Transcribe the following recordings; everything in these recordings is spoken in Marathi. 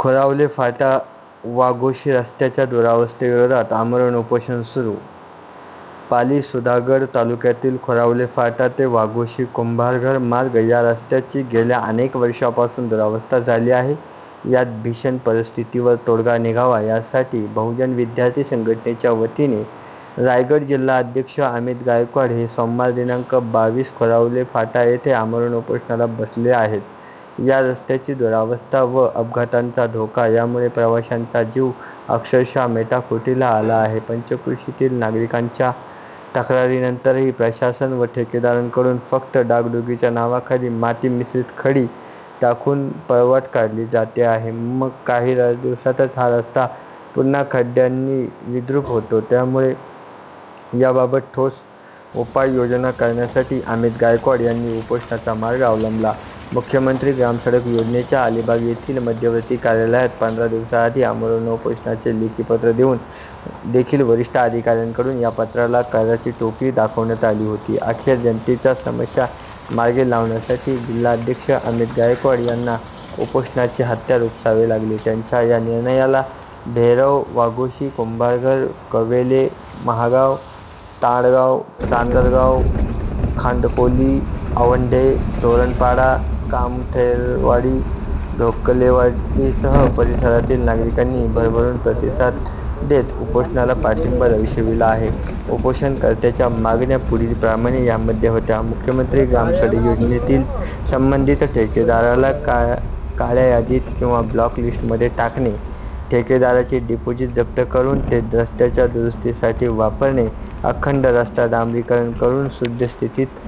खोरावले फाटा वाघोशी रस्त्याच्या दुरावस्थेविरोधात आमरण उपोषण सुरू. पाली सुधागड तालुक्यातील खोरावले फाटा ते वाघोशी कुंभारघर मार्ग या रस्त्याची गेल्या अनेक वर्षापासून दुरावस्था झाली आहे. यात भीषण परिस्थितीवर तोडगा निघावा यासाठी बहुजन विद्यार्थी संघटनेच्या वतीने रायगड जिल्हा अध्यक्ष अमित गायकवाड हे सोमवार दिनांक बावीस खोरावले फाटा येथे आमरण उपोषणाला बसले आहेत. या रस्त्याची दुरावस्था व अपघातांचा धोका यामुळे प्रवाशांचा जीव अक्षरशः मेटाकुटीला आला आहे. पंचकृषीतील नागरिकांच्या तक्रारीनंतरही प्रशासन व ठेकेदारांकडून फक्त डागडुगीच्या नावाखाली माती मिश्रित खडी टाकून पळवाट काढली जाते आहे. मग काही दिवसातच हा रस्ता पुन्हा खड्ड्यांनी विद्रूप होतो. त्यामुळे याबाबत ठोस उपाययोजना करण्यासाठी अमित गायकवाड यांनी उपोषणाचा मार्ग अवलंबला. मुख्यमंत्री ग्रामसडक योजनेच्या अलिबाग येथील मध्यवर्ती कार्यालयात पंधरा दिवसाआधी आमरण उपोषणाचे लेखी पत्र देऊन देखील वरिष्ठ अधिकाऱ्यांकडून या पत्राला कराची टोपी दाखवण्यात आली होती. अखेर जनतेच्या समस्या मार्गे लावण्यासाठी जिल्हाध्यक्ष अमित गायकवाड यांना उपोषणाचे हत्यार उपसावे लागले. त्यांच्या या निर्णयाला भैरव वाघोशी कुंभारघर कवेले महागाव ताडगाव चांदरगाव खांडकोली अवंडे तोरणपाडा कामठेरवाडी ढोकलेवाडीसह परिसरातील नागरिकांनी भरभरून प्रतिसाद देत उपोषणाला पाठिंबा दर्शविला आहे. उपोषणकर्त्याच्या मागण्या पुढीलप्रमाणे यामध्ये होत्या. मुख्यमंत्री ग्रामसडक योजनेतील संबंधित ठेकेदाराला का काळ्या यादीत किंवा ब्लॉक लिस्टमध्ये टाकणे ठेकेदाराचे डिपॉझिट जप्त करून ते रस्त्याच्या दुरुस्तीसाठी वापरणे अखंड रस्ता डांबरीकरण करून शुद्ध स्थितीत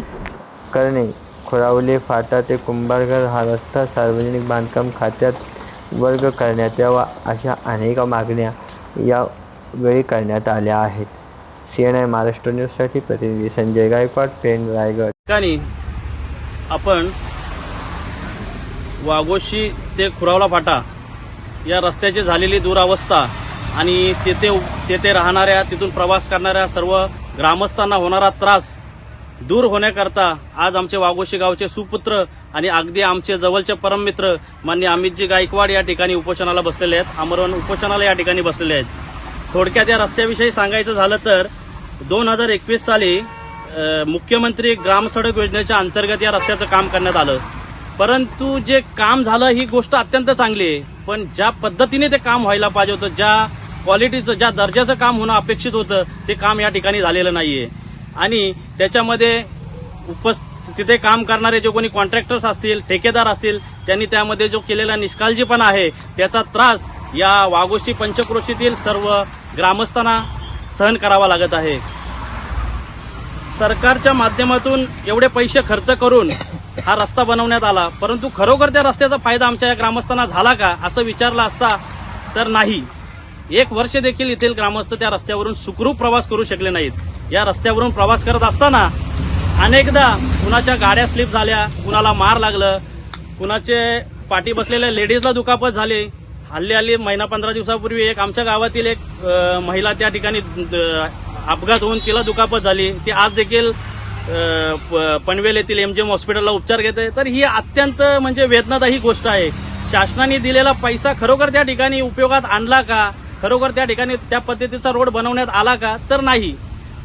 करणे खोरावले फाटा ते कुंभारघर हा रस्ता सार्वजनिक बांधकाम खात्यात वर्ग करण्यात यावा अशा अनेक मागण्या यावेळी करण्यात आल्या आहेत. सी एन आय महाराष्ट्र न्यूजसाठी प्रतिनिधी संजय गायकवाड पेण रायगड. ठिकाणी आपण वाघोशी ते खुरावला फाटा या रस्त्याची झालेली दुरावस्था आणि तेथे तेथे राहणाऱ्या तिथून प्रवास करणाऱ्या सर्व ग्रामस्थांना होणारा त्रास दूर होण्याकरता आज आमचे वाघोशी गावचे सुपुत्र आणि अगदी आमचे जवळचे परममित्र मान्य अमितजी गायकवाड या ठिकाणी उपोषणाला बसलेले आहेत. आमरण उपोषणाला या ठिकाणी बसलेले आहेत. थोडक्यात या रस्त्याविषयी सांगायचं झालं तर दोन हजार एकवीस साली मुख्यमंत्री ग्रामसडक योजनेच्या अंतर्गत या रस्त्याचं काम करण्यात आलं. परंतु जे काम झालं ही गोष्ट अत्यंत चांगली आहे. पण ज्या पद्धतीने ते काम व्हायला पाहिजे होतं ज्या क्वालिटीचं ज्या दर्जाचं काम होणं अपेक्षित होतं ते काम या ठिकाणी झालेलं नाहीये. आणि त्याच्यामध्ये उपस् तिथे काम करणारे जे कोणी कॉन्ट्रॅक्टर्स असतील ठेकेदार असतील त्यांनी त्यामध्ये जो केलेला निष्काळजीपणा आहे त्याचा त्रास या वाघोशी पंचक्रोशीतील सर्व ग्रामस्थांना सहन करावा लागत आहे. सरकारच्या माध्यमातून एवढे पैसे खर्च करून हा रस्ता बनवण्यात आला परंतु खरोखर त्या रस्त्याचा फायदा आमच्या या ग्रामस्थांना झाला का असं विचारलं असता तर नाही. एक वर्ष देखील येथील ग्रामस्थ त्या रस्त्यावरून सुखरूप प्रवास करू शकले नाहीत. या रस्त्यावरून प्रवास करत असताना अनेकदा कुणाच्या गाड्या स्लिप झाल्या कुणाला मार लागलं कुणाचे पाठी बसलेल्या लेडीजला दुखापत झाली. हल्ली हल्ली महिना पंधरा दिवसापूर्वी एक आमच्या गावातील एक महिला त्या ठिकाणी अपघात होऊन तिला दुखापत झाली. ती आज देखील प- पनवेल येथील एमजीएम हॉस्पिटलला उपचार घेते तर ही अत्यंत म्हणजे वेदनादायी गोष्ट आहे. शासनाने दिलेला पैसा खरोखर त्या ठिकाणी उपयोगात आणला का? खरोखर त्या ठिकाणी त्या पद्धतीचा रोड बनवण्यात आला का? तर नाही.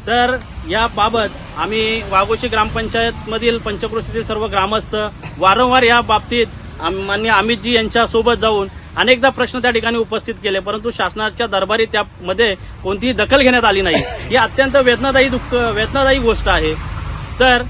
तर याबाबत आम्ही वाघोशी ग्रामपंचायतमधील पंचक्रोशीतील सर्व ग्रामस्थ वारंवार या बाबतीत आम- मान्य अमितजी यांच्यासोबत जाऊन अनेकदा प्रश्न त्या ठिकाणी उपस्थित केले परंतु शासनाच्या दरबारी त्यामध्ये कोणतीही दखल घेण्यात आली नाही. ही अत्यंत वेदनादायी दुःख वेदनादायी गोष्ट आहे. तर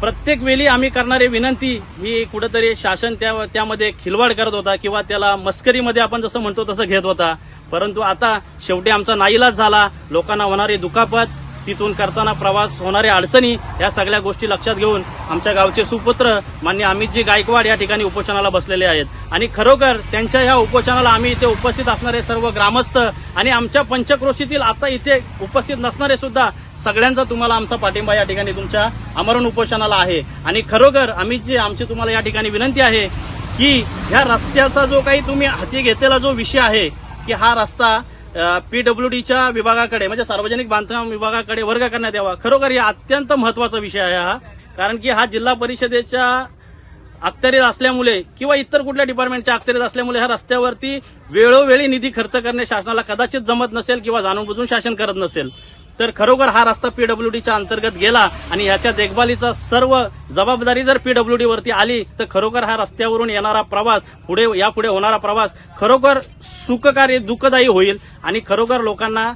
प्रत्येक वेळी आम्ही करणारी विनंती ही कुठंतरी शासन त्या त्यामध्ये खिलवाड करत होता किंवा त्याला मस्करीमध्ये आपण जसं म्हणतो तसं घेत होता. परंतु आता शेवटी आमचा नाईलाज झाला लोकांना होणारी दुखापत तिथून करताना प्रवास होणाऱ्या अडचणी या सगळ्या गोष्टी लक्षात घेऊन आमच्या गावचे सुपुत्र मान्य अमितजी गायकवाड या ठिकाणी उपोषणाला बसलेले आहेत. आणि खरोखर त्यांच्या या उपोषणाला आम्ही इथे उपस्थित असणारे सर्व ग्रामस्थ आणि आमच्या पंचक्रोशीतील आता इथे उपस्थित नसणारे सुद्धा सगळ्यांचा तुम्हाला आमचा पाठिंबा या ठिकाणी तुमच्या अमरण उपोषणाला आहे. आणि खरोखर अमितजी आमची तुम्हाला या ठिकाणी विनंती आहे की ह्या रस्त्याचा जो काही तुम्ही हाती घेतलेला जो विषय आहे की हा रस्ता पीडब्ल्यू डीच्या विभागाकडे म्हणजे सार्वजनिक बांधकाम विभागाकडे वर्ग करण्यात यावा. खरोखर हा अत्यंत महत्त्वाचा विषय आहे हा. कारण की हा जिल्हा परिषदेच्या अखत्यारीत असल्यामुळे किंवा इतर कुठल्या डिपार्टमेंटच्या अखत्यारीत असल्यामुळे ह्या रस्त्यावरती वेळोवेळी निधी खर्च करणे शासनाला कदाचित जमत नसेल किंवा जाणून बुजून शासन करत नसेल. तर खरोखर हा रस्ता पीडब्ल्यूडीच्या अंतर्गत गेला आणि ह्याच्या देखभालीचा सर्व जबाबदारी जर पीडब्ल्यूडी वरती आली तर खरोखर हा रस्त्यावरून येणारा प्रवास पुढे यापुढे होणारा प्रवास खरोखर सुखकारी दुःखदायी होईल. आणि खरोखर लोकांना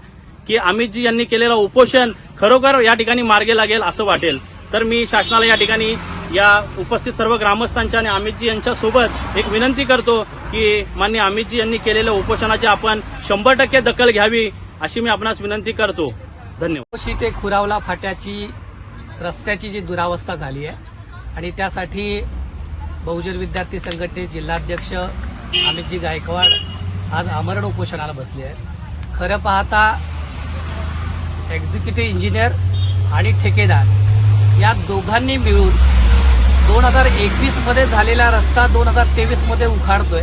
की अमितजी यांनी केलेलं उपोषण खरोखर या ठिकाणी मार्गे लागेल असं वाटेल. तर मी शासनाला या ठिकाणी या उपस्थित सर्व ग्रामस्थांच्या आणि अमितजी यांच्या सोबत एक विनंती करतो की मान्य अमितजी यांनी केलेल्या उपोषणाची आपण शंभर टक्के दखल घ्यावी अशी मी आपणास विनंती करतो. धन्यवाद. ते खुरावला फाट्याची रस्त्याची जी दुरावस्था झाली आहे आणि त्यासाठी बहुजन विद्यार्थी संघटने जिल्हाध्यक्ष अमितजी गायकवाड आज आमरण उपोषणाला बसले आहेत. खरं पाहता एक्झिक्युटिव्ह इंजिनियर आणि ठेकेदार या दोघांनी मिळून दोन हजार एकवीसमध्ये झालेला रस्ता दोन हजार तेवीसमध्ये उखाडतोय.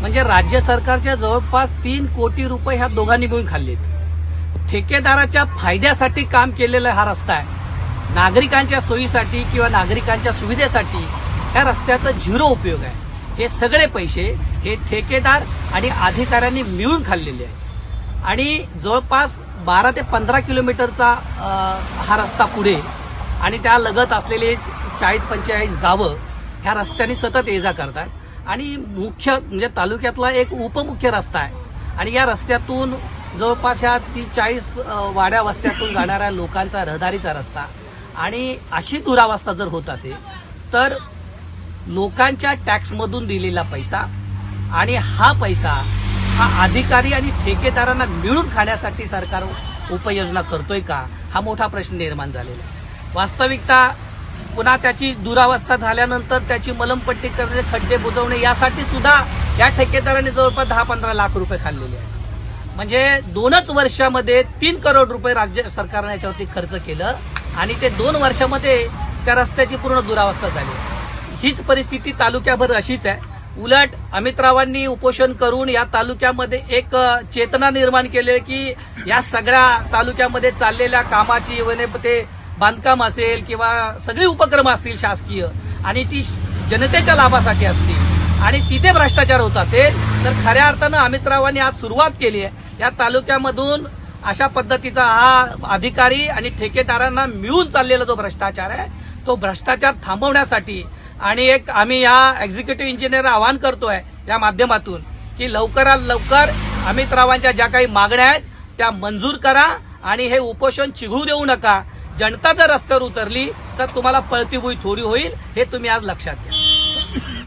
म्हणजे राज्य सरकारच्या जवळपास तीन कोटी रुपये ह्या दोघांनी मिळून खाल्लेत. ठेकेदाराच्या फायद्यासाठी काम केलेला हा रस्ता आहे. नागरिकांच्या सोयीसाठी किंवा नागरिकांच्या सुविधेसाठी या रस्त्याचा झिरो उपयोग आहे. हे सगळे पैसे हे ठेकेदार आणि अधिकाऱ्यांनी मिळून खाल्लेले आहे. आणि जवळपास बारा ते पंधरा किलोमीटरचा हा रस्ता पुढे आणि त्या लगत असलेले चाळीस पंचेचाळीस गावं ह्या रस्त्याने सतत ये जा करतात. आणि मुख्य म्हणजे तालुक्यातला एक उपमुख्य रस्ता आहे. आणि या रस्त्यातून जवळपास ह्या ती चाळीस वाड्या वस्त्यातून जाणाऱ्या लोकांचा रहदारीचा रस्ता आणि अशी दुरावस्था जर होत असेल तर लोकांच्या टॅक्समधून दिलेला पैसा आणि हा पैसा हा अधिकारी आणि ठेकेदारांना मिळून खाण्यासाठी सरकार उपाययोजना करतोय का हा मोठा प्रश्न निर्माण झालेला आहे. वास्तविकता पुन्हा त्याची दुरावस्था झाल्यानंतर त्याची मलमपट्टी करणे खड्डे बुजवणे यासाठी सुद्धा या ठेकेदाराने जवळपास दहा पंधरा लाख रुपये खाल्लेले आहेत. म्हणजे दोनच वर्षामध्ये तीन करोड रुपये राज्य सरकारने याच्यावरती खर्च केलं आणि ते दोन वर्षामध्ये त्या रस्त्याची पूर्ण दुरावस्था झाली. हीच परिस्थिती तालुक्याभर अशीच आहे. उलट अमितरावांनी उपोषण करून या तालुक्यामध्ये एक चेतना निर्माण केली की या सगळ्या तालुक्यामध्ये चाललेल्या कामाची ते बांधकाम असेल किंवा सगळे उपक्रम असतील शासकीय आणि ती जनतेच्या लाभासाठी असतील आणि तिथे भ्रष्टाचार होत असेल तर खऱ्या अर्थानं अमितरावांनी आज सुरुवात केली आहे. या तालुक्यामधून अशा पद्धतीचा हा अधिकारी आणि ठेकेदारांना मिळून चाललेला जो भ्रष्टाचार आहे तो भ्रष्टाचार थांबवण्यासाठी आणि एक आम्ही या एक्झिक्युटिव्ह इंजिनियर आवाहन करतोय या माध्यमातून की लवकरात लवकर अमितरावांच्या ज्या काही मागण्या आहेत त्या मंजूर करा आणि हे उपोषण चिघळू देऊ नका. जनता जर रस्त्यावर उतरली तर तुम्हाला पळती भुई थोडी होईल हे तुम्ही आज लक्षात घ्या.